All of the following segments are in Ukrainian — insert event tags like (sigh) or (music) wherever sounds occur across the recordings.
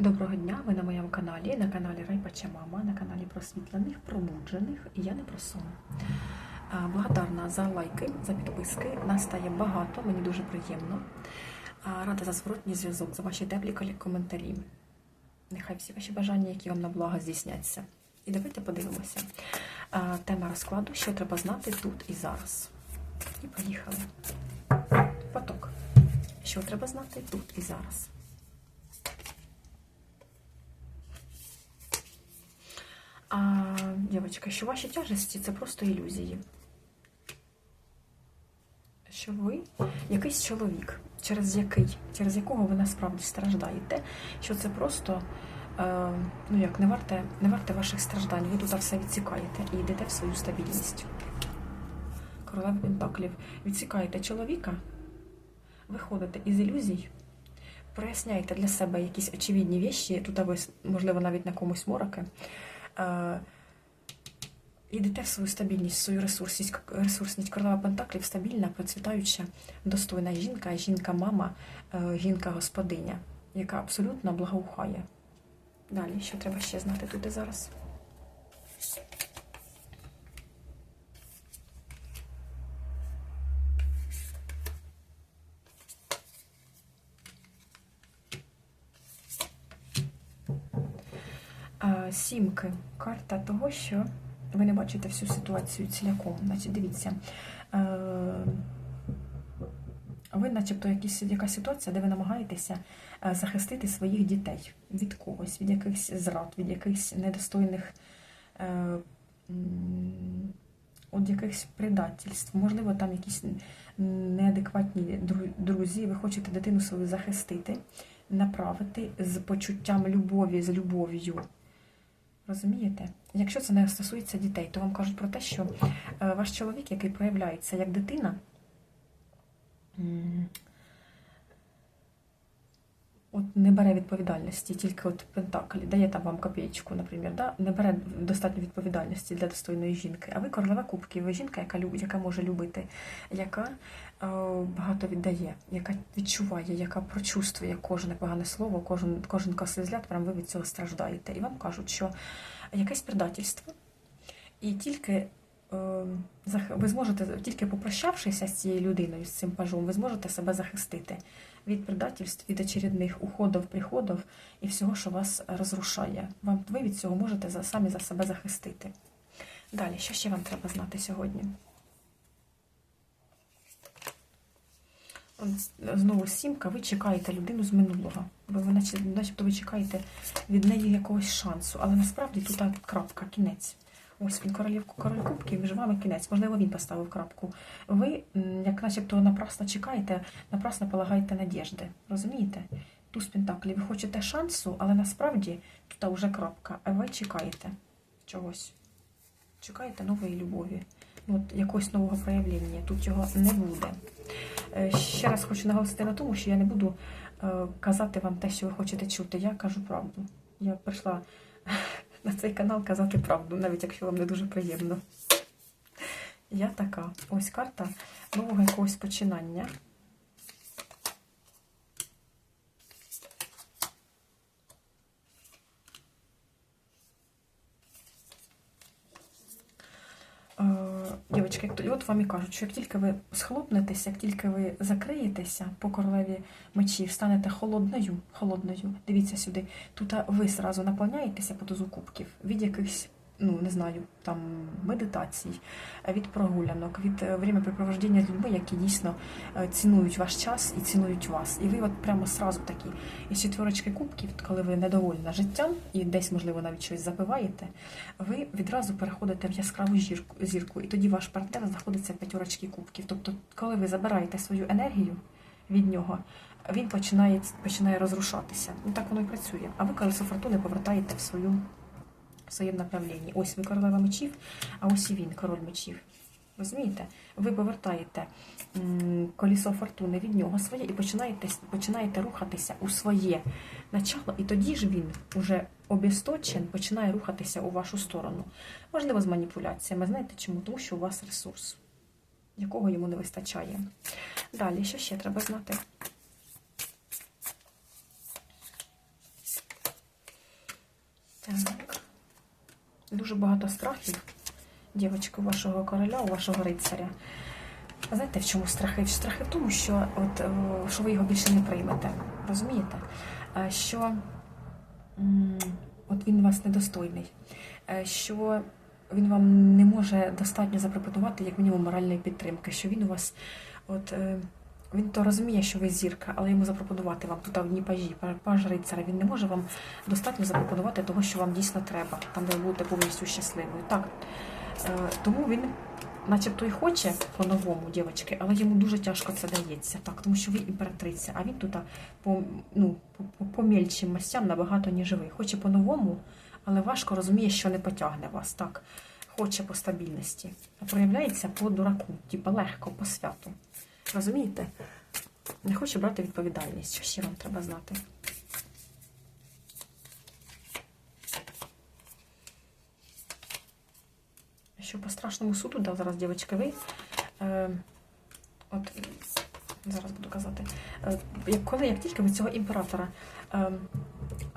Доброго дня! Ви на моєму каналі, на каналі Райпача Мама, на каналі просвітлених, пробуджених і я не про сон. Благодарна за лайки, за підписки. Нас стає багато, мені дуже приємно. Рада за зворотній зв'язок, за ваші теплі коментарі. Нехай всі ваші бажання, які вам на благо здійсняться. І давайте подивимося. Тема розкладу, що треба знати тут і зараз. І поїхали. Поток. Що треба знати тут і зараз. А, дівчатка, що ваші тяжесті це просто ілюзії. Що ви якийсь чоловік, через який, через якого ви насправді страждаєте, що це просто е, ну як, не варте, не варте ваших страждань. Ви тут все відсікаєте і йдете в свою стабільність. Королева Пентаклів. Відсікаєте чоловіка, виходите із ілюзій, проясняєте для себе якісь очевидні вещі, тут можливо, навіть на комусь мороки. Е, Йдете в свою стабільність, в свою ресурсність. ресурсність. Королева Пентаклів стабільна, процвітаюча, достойна жінка, жінка-мама, е, жінка-господиня, яка абсолютно благоухає. Далі, що треба ще знати тут і зараз? Сімки. Карта того, що ви не бачите всю ситуацію ціляком. Значить, дивіться. е, Ви, начебто, якісь, якась ситуація, де ви намагаєтеся е, захистити своїх дітей від когось, від якихось зрад, від якихось недостойних. е, м, От якихось предательств, можливо, там якісь неадекватні друзі, ви хочете дитину свою захистити, направити з почуттям любові, з любов'ю. Розумієте? Якщо це не стосується дітей, то вам кажуть про те, що е, ваш чоловік, який проявляється як дитина, от не бере відповідальності, тільки от Пентаклі, дає там вам копійку, наприклад, да? не бере достатньо відповідальності для достойної жінки. А ви королева кубків, ви жінка, яка яка може любити, яка е, багато віддає, яка відчуває, яка прочувствує кожне погане слово, кожен, кожен косий взгляд, прям ви від цього страждаєте. І вам кажуть, що якесь предательство, і тільки е, ви зможете, тільки попрощавшися з цією людиною, з цим пажом, ви зможете себе захистити від предательств, від очередних уходів, приходів і всього, що вас розрушає. Вам ви від цього можете самі за себе захистити. Далі, що ще вам треба знати сьогодні? Знову сімка, ви чекаєте людину з минулого. Ви, ви наче- начебто ви чекаєте від неї якогось шансу, але насправді тут крапка, кінець. Ось він королів король кубків, між вами кінець. Можливо, він поставив крапку. Ви, як начебто, напрасно чекаєте, напрасно полагаєте надіжди. Розумієте? Туз Пентаклі, ви хочете шансу, але насправді тут вже крапка, а ви чекаєте чогось. Чекаєте нової любові, от якогось нового проявлення. Тут цього не буде. Е, Ще раз хочу наголосити на тому, що я не буду е, казати вам те, що ви хочете чути. Я кажу правду. Я прийшла (laughs) на цей канал казати правду, навіть якщо вам не дуже приємно. Я така. Ось карта нового якогось починання. Е, Дівчатки, як то- і от вам і кажуть, що як тільки ви схлопнетеся, як тільки ви закриєтеся по королеві мечів, станете холодною, холодною, дивіться сюди, тут ви зразу наповняєтеся по дозу кубків від якихось, ну не знаю, там медитацій, е, від прогулянок, від е, времяпрепровождення з людьми, які дійсно е, цінують ваш час і цінують вас. І ви от прямо сразу такі із четверочки кубків, коли ви недовольна життям і десь, можливо, навіть щось запиваєте, ви відразу переходите в яскраву зірку, і тоді ваш партнер знаходиться в п'ятерочці кубків. Тобто, коли ви забираєте свою енергію від нього, він починає, починає розрушатися. Ну так воно і працює. А ви колесо фортуни повертаєте в свою в своєму направлінні. Ось ви королева мечів, а ось і він, король мечів. Розумієте? Ви повертаєте м, колесо фортуни від нього своє і починаєте, починаєте рухатися у своє начало, і тоді ж він уже обісточен починає рухатися у вашу сторону. Можливо, з маніпуляціями. Знаєте чому? Тому що у вас ресурс, якого йому не вистачає. Далі, що ще треба знати? Так. Дуже багато страхів, дівчатки, вашого короля, у вашого рицаря. Знаєте, в чому страхи? Страхи в тому, що, от, е, що ви його більше не приймете. Розумієте? Е, Що от він вас недостойний, Е, що він вам не може достатньо запропонувати, як мінімум, моральної підтримки, що він у вас, от. Він то розуміє, що ви зірка, але йому запропонувати вам тут в дні пажі, па- паж рицаря, він не може вам достатньо запропонувати того, що вам дійсно треба, там, де ви будете повністю щасливою. Так. Е, Тому він, начебто, і хоче по-новому, дівчатки, але йому дуже тяжко це дається. Так, тому що ви імператриця, а він тут по, ну, по, по мастям набагато, ніж ви. Хоче по-новому, але важко розуміє, що не потягне вас. Так, хоче по стабільності. А проявляється по дураку, типа легко, по святу. Розумієте? Не хоче брати відповідальність. Що ще вам треба знати? Що по страшному суду, да, зараз, дівчатки, ви. Е, от зараз буду казати. Е, як, коли, як тільки ви цього імператора е,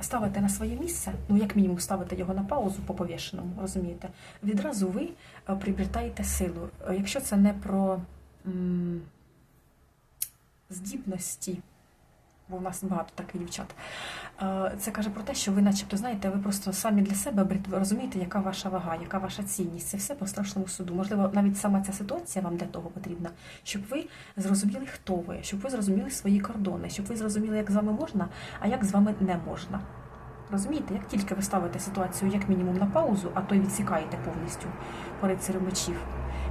ставите на своє місце, ну як мінімум ставите його на паузу по повішеному, розумієте, відразу ви е, приобретаєте силу. Е, Якщо це не про м, здібності, бо в нас багато таких дівчат. Е, Це каже про те, що ви, начебто, знаєте, ви просто самі для себе розумієте, яка ваша вага, яка ваша цінність. Це все по страшному суду. Можливо, навіть сама ця ситуація вам для того потрібна, щоб ви зрозуміли, хто ви, щоб ви зрозуміли свої кордони, щоб ви зрозуміли, як з вами можна, а як з вами не можна. Розумієте, як тільки ви ставите ситуацію як мінімум на паузу, а то й відсікаєте повністю по рицарю мечів,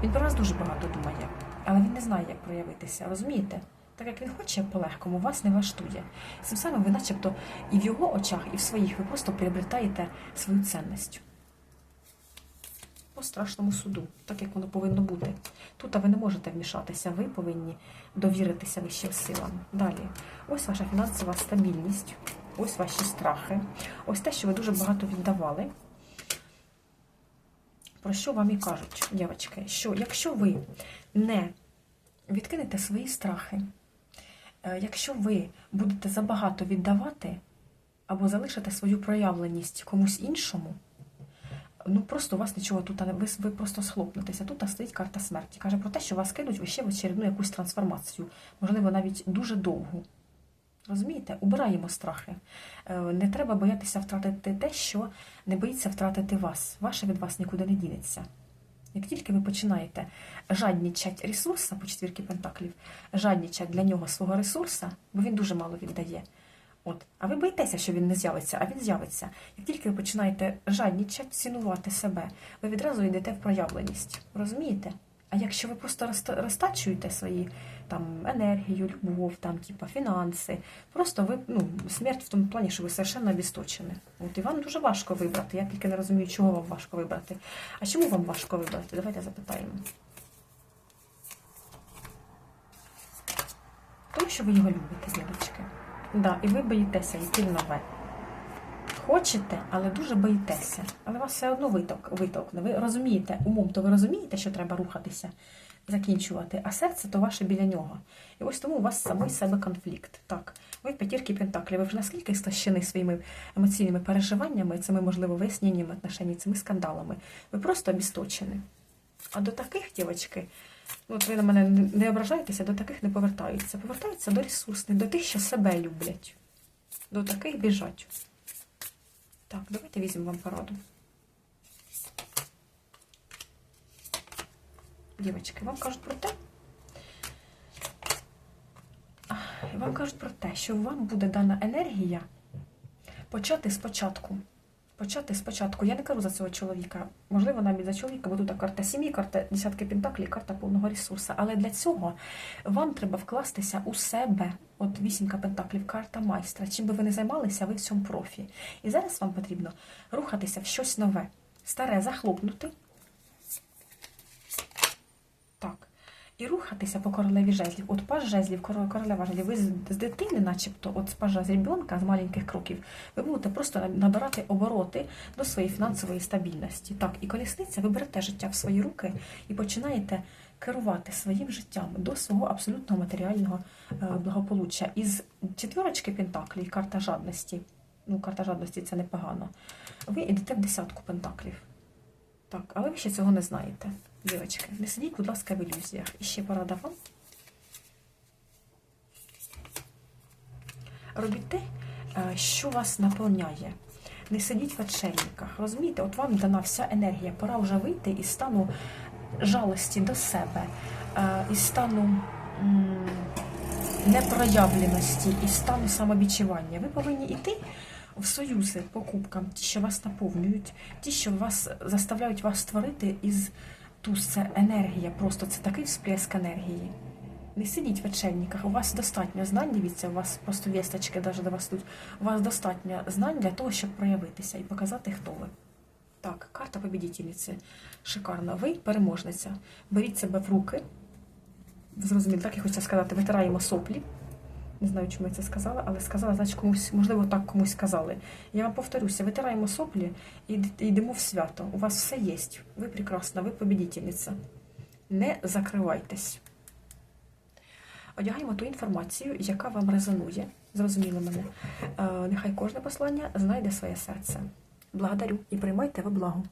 він про вас дуже багато думає, але він не знає, як проявитися. Розумієте? Так як він хоче по-легкому, вас не влаштує. Цим самим ви, начебто, і в його очах, і в своїх ви просто приобретаєте свою цінність. По страшному суду, так як воно повинно бути. Тут ви не можете вмішатися, ви повинні довіритися вищим силам. Далі, ось ваша фінансова стабільність, ось ваші страхи, ось те, що ви дуже багато віддавали. Про що вам і кажуть, дівчатки, що якщо ви не відкинете свої страхи, якщо ви будете забагато віддавати або залишите свою проявленість комусь іншому, ну просто у вас нічого тут не ви, ви просто схлопнетеся. Тут стоїть карта смерті. Каже про те, що вас кинуть ще в очередну якусь трансформацію, можливо, навіть дуже довгу. Розумієте, убираємо страхи. Е, Не треба боятися втратити те, що не боїться втратити вас. Ваше від вас нікуди не дінеться. Як тільки ви починаєте жаднічать ресурса по четвірки пентаклів, жаднічать для нього свого ресурса, бо він дуже мало віддає. От, а ви боїтеся, що він не з'явиться, а він з'явиться. Як тільки ви починаєте жаднічать, цінувати себе, ви відразу йдете в проявленість. Розумієте? А якщо ви просто розтачуєте свої там енергію, любов, там, типа, фінанси, просто ви ну, смерть в тому плані, що ви совершенно обісточені. От і вам дуже важко вибрати. Я тільки не розумію, чого вам важко вибрати. А чому вам важко вибрати? Давайте запитаємо. Тому що ви його любите, дівчатки. Да, і ви боїтеся йти в нове. Хочете, але дуже боїтеся. Але вас все одно виток, витокне. Ви розумієте, умом, то ви розумієте, що треба рухатися, закінчувати, а серце то ваше біля нього. І ось тому у вас самий себе конфлікт. Так, ви в п'ятірки Пентаклі, ви вже наскільки стащені своїми емоційними переживаннями, цими, можливо, виясненнями отношень, цими скандалами. Ви просто обісточені. А до таких, дівчатки, ну, от ви на мене не- не ображаєтеся, до таких не повертаються. Повертаються до ресурсних, до тих, що себе люблять. До таких біжать. Так, давайте візьмемо вам пораду. Дівчатки, вам кажуть про те, вам кажуть про те, що вам буде дана енергія почати спочатку. Почати спочатку. Я не кажу за цього чоловіка. Можливо, навіть за чоловіка, бо тут карта сім'ї, карта десятки пентаклів, карта повного ресурсу. Але для цього вам треба вкластися у себе. От вісімка пентаклів, карта майстра. Чим би ви не займалися, ви в цьому профі. І зараз вам потрібно рухатися в щось нове. Старе захлопнути. Так. І рухатися по королеві жезлів. От паж жезлів, королева жезлів, ви з, дитини, начебто, от з пажа з ребенка, з маленьких кроків, ви будете просто набирати обороти до своєї фінансової стабільності. Так, і колісниця, ви берете життя в свої руки і починаєте керувати своїм життям до свого абсолютного матеріального е, благополуччя. Із четвірочки Пентаклі, карта жадності, Ну, карта жадності це непогано. Ви йдете в десятку пентаклів. Так, але ви ще цього не знаєте, дівчатки. Не сидіть, будь ласка, в ілюзіях. І ще порада вам. Робіть те, е, що вас наповняє. Не сидіть в отшельниках. Розумієте, от вам дана вся енергія. Пора вже вийти із стану жалості до себе, е, із стану непроявленості, із стану самовідчування. Ви повинні йти в союзи покупкам, ті, що вас наповнюють, ті, що вас заставляють вас створити із туз. Це енергія, просто це такий всплеск енергії. Не сидіть в очельниках, у вас достатньо знань, дивіться, у вас просто вісточки навіть до вас тут. У вас достатньо знань для того, щоб проявитися і показати, хто ви. Так, карта побідітельниці. Шикарна. Ви переможниця. Беріть себе в руки. Зрозуміло, так я хочу сказати, витираємо соплі. Не знаю, чому я це сказала, але сказала, значить, комусь, можливо, так комусь сказали. Я вам повторюся, витираємо соплі і йдемо в свято. У вас все є. Ви прекрасна, ви побідітельниця. Не закривайтесь. Одягаємо ту інформацію, яка вам резонує. Зрозуміли мене. Е, Нехай кожне послання знайде своє серце. Благодарю і приймайте во благо.